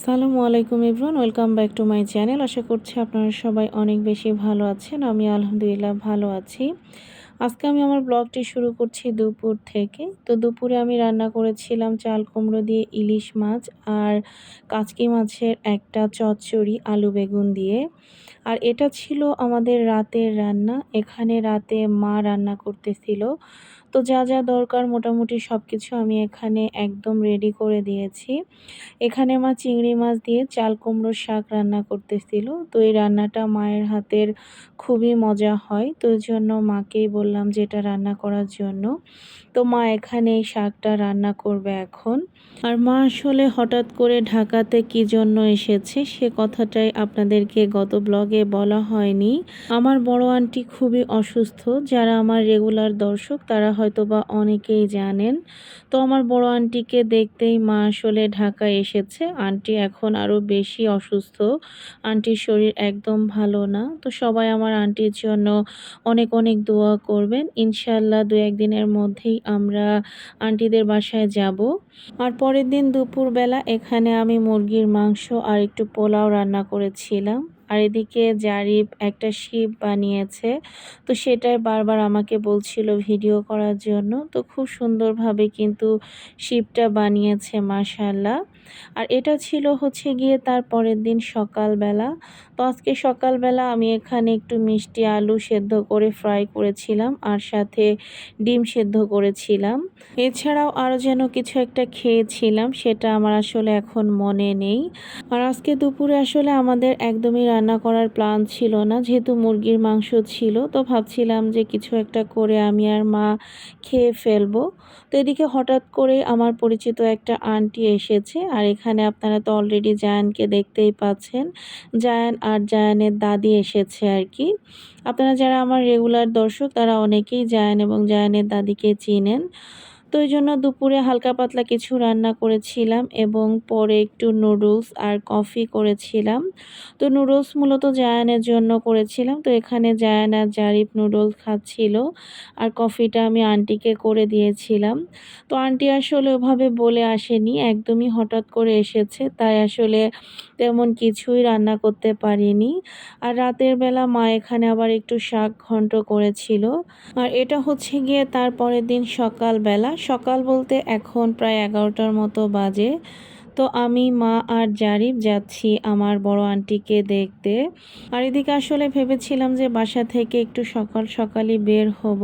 সালামু আলাইকুম Ibran welcome back to my channel. আশা করছি আপনারা সবাই অনেক বেশি ভালো আছেন, আমি আলহামদুলিল্লাহ ভালো আছি। আজকে আমি আমার ব্লগটি শুরু করছি দুপুর থেকে। তো দুপুরে আমি রান্না করেছিলাম চাল কুমড়ো দিয়ে ইলিশ মাছ আর কাচকি মাছের একটা চচ্চড়ি আলু বেগুন দিয়ে। আর এটা ছিল আমাদের রাতের রান্না। এখানে রাতে মা রান্না করতেছিল। তো যা যা দরকার মোটামুটি সব কিছু আমি এখানে একদম রেডি করে দিয়েছি। এখানে মা চিংড়ি মাছ দিয়ে চাল কুমড়োর শাক রান্না করতেছিল। তো এই রান্নাটা মায়ের হাতের খুবই মজা হয়। তো জন্য মাকেই বললাম যে এটা রান্না করার জন্য। তো মা এখানে এই শাকটা রান্না করবে এখন। আর মা আসলে হঠাৎ করে ঢাকাতে কি জন্য এসেছে সে কথাটাই আপনাদেরকে গত ব্লগে বলা হয়নি। আমার বড় আন্টি খুবই অসুস্থ। যারা আমার রেগুলার দর্শক, তারা হয়তো বা অনেকেই জানেন। তো আমার বড় আন্টিকে দেখতেই মা আসলে ঢাকায় এসেছে। আন্টি এখন আরও বেশি অসুস্থ। আন্টির শরীর একদম ভালো না। তো সবাই আমার আন্টির জন্য অনেক অনেক দোয়া করবেন। ইনশাল্লাহ দু একদিনের মধ্যেই আমরা আন্টিদের বাসায় যাব। আর পরের দিন দুপুরবেলা এখানে আমি মুরগির মাংস আর একটু পোলাও রান্না করেছিলাম। আর এদিকে জারিফ একটা শিপ বানিয়েছে। তো সেটাই বারবার আমাকে বলছিল ভিডিও করার জন্য। তো খুব সুন্দরভাবে কিন্তু শিপটা বানিয়েছে মাশাল্লাহ আর এটা ছিল হচ্ছে গিয়ে তার পরের দিন সকালবেলা। তো আজকে সকালবেলা আমি এখানে একটু মিষ্টি আলু সেদ্ধ করে ফ্রাই করেছিলাম আর সাথে ডিম সেদ্ধ করেছিলাম। এছাড়াও আরও যেন কিছু একটা খেয়েছিলাম, সেটা আমার আসলে এখন মনে নেই। আর আজকে দুপুরে আসলে আমাদের একদমই রান্না করার প্ল্যান ছিল না। যেহেতু মুরগির মাংস ছিল, তো ভাবছিলাম যে কিছু একটা করে আমি আর মা খেয়ে ফেলব। তো এদিকে হঠাৎ করে আমার পরিচিত একটা আন্টি এসেছে, আর এখানে আপনারা তো অলরেডি জায়ানকে দেখতেই পাচ্ছেন। জায়ান আর জায়ানের দাদি এসেছে আর কি। আপনারা যারা আমার রেগুলার দর্শক, তারা অনেকেই জায়ান এবং জায়ানের দাদিকে চিনেন। তো এই জন্য দুপুরে হালকা পাতলা কিছু রান্না করেছিলাম এবং পরে একটু নুডলস আর কফি করেছিলাম। তো নুডলস মূলত জায়ানের জন্য করেছিলাম। তো এখানে জায়ান আর জারিফ নুডলস খাচ্ছিল আর কফিটা আমি আন্টিকে করে দিয়েছিলাম। তো আন্টি আসলে ওভাবে বলে আসেনি, একদমই হঠাৎ করে এসেছে, তাই আসলে তেমন কিছুই রান্না করতে পারিনি। আর রাতের বেলা মা এখানে আবার একটু শাক ঘন্ট করেছিল। আর এটা হচ্ছে গিয়ে তার পরের দিন সকালবেলা সকাল বলতে এখন প্রায় এগারোটার মতো বাজে। তো আমি, মা আর জারিফ যাচ্ছি আমার বড় আন্টিকে দেখতে। আর এদিকে আসলে ভেবেছিলাম যে বাসা থেকে একটু সকাল সকালই বের হব।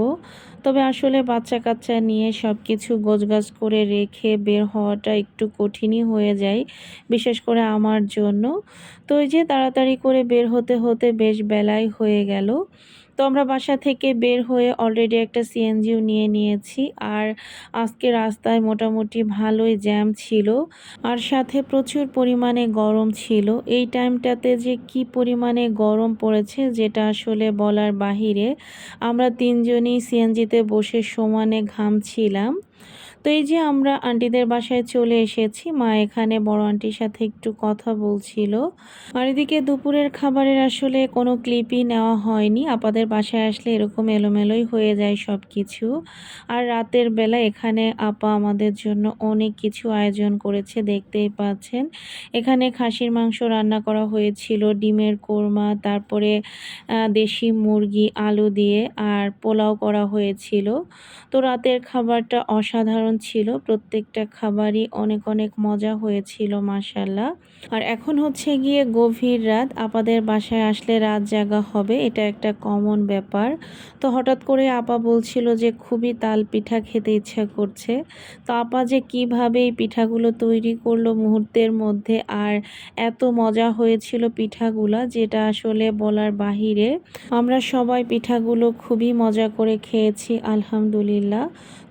তবে আসলে বাচ্চা কাচ্চা নিয়ে সব কিছু গোছগাছ করে রেখে বের হওয়াটা একটু কঠিনই হয়ে যায়, বিশেষ করে আমার জন্য। তো এই যে তাড়াতাড়ি করে বের হতে হতে বেশ বেলায় হয়ে গেল। তো আমরা বাসা থেকে বের হয়ে অলরেডি একটা সিএনজিও নিয়ে নিয়েছি। আর আজকে রাস্তায় মোটামুটি ভালোই জ্যাম ছিল। আর সাথে প্রচুর পরিমাণে গরম ছিল। এই টাইমটাতে যে কি পরিমাণে গরম পড়েছে যেটা আসলে বলার বাহিরে, আমরা তিনজনই সিএনজিতে বসে সমানে ঘামছিলাম তো এই যে আমরা আন্টিদের বাসায় চলে এসেছি, মা এখানে বড় আন্টির সাথে একটু কথা বলছিল। আর এদিকে দুপুরের খাবারের আসলে কোনো ক্লিপই নেওয়া হয়নি। আপাদের বাসায় আসলে এরকম এলোমেলোই হয়ে যায় সব কিছু আর রাতের বেলা এখানে আপা আমাদের জন্য অনেক কিছু আয়োজন করেছে, দেখতেই পাচ্ছেন। এখানে খাসির মাংস রান্না করা হয়েছিল, ডিমের কোরমা, তারপরে দেশি মুরগি, আলু দিয়ে, আর পোলাও করা হয়েছিল। তো রাতের খাবারটা অসাধারণ ছিল, প্রত্যেকটা খাবারই অনেক অনেক মজা হয়েছিল মাসাল্লাহ আর এখন হচ্ছে গিয়ে গভীর রাত, আপাদের বাসায় আসলে রাত জাগা হবে, এটা একটা কমন ব্যাপার। তো হঠাৎ করে আপা বলছিল যে খুবই তাল পিঠা খেতে ইচ্ছা করছে। তো আপা যে কীভাবে এই পিঠাগুলো তৈরি করল মুহূর্তের মধ্যে আর এত মজা হয়েছিল পিঠাগুলা, যেটা আসলে বলার বাহিরে। আমরা সবাই পিঠাগুলো খুবই মজা করে খেয়েছি, আলহামদুলিল্লাহ।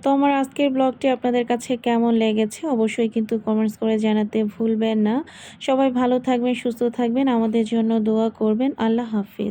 তো আমার আজকের ব্লগটি আপনাদের কাছে কেমন লেগেছে অবশ্যই কিন্তু কমেন্টস করে জানাতে ভুলবেন না। সবাই ভালো থাকবেন, সুস্থ থাকবেন, আমাদের জন্য দোয়া করবেন। আল্লাহ হাফিজ।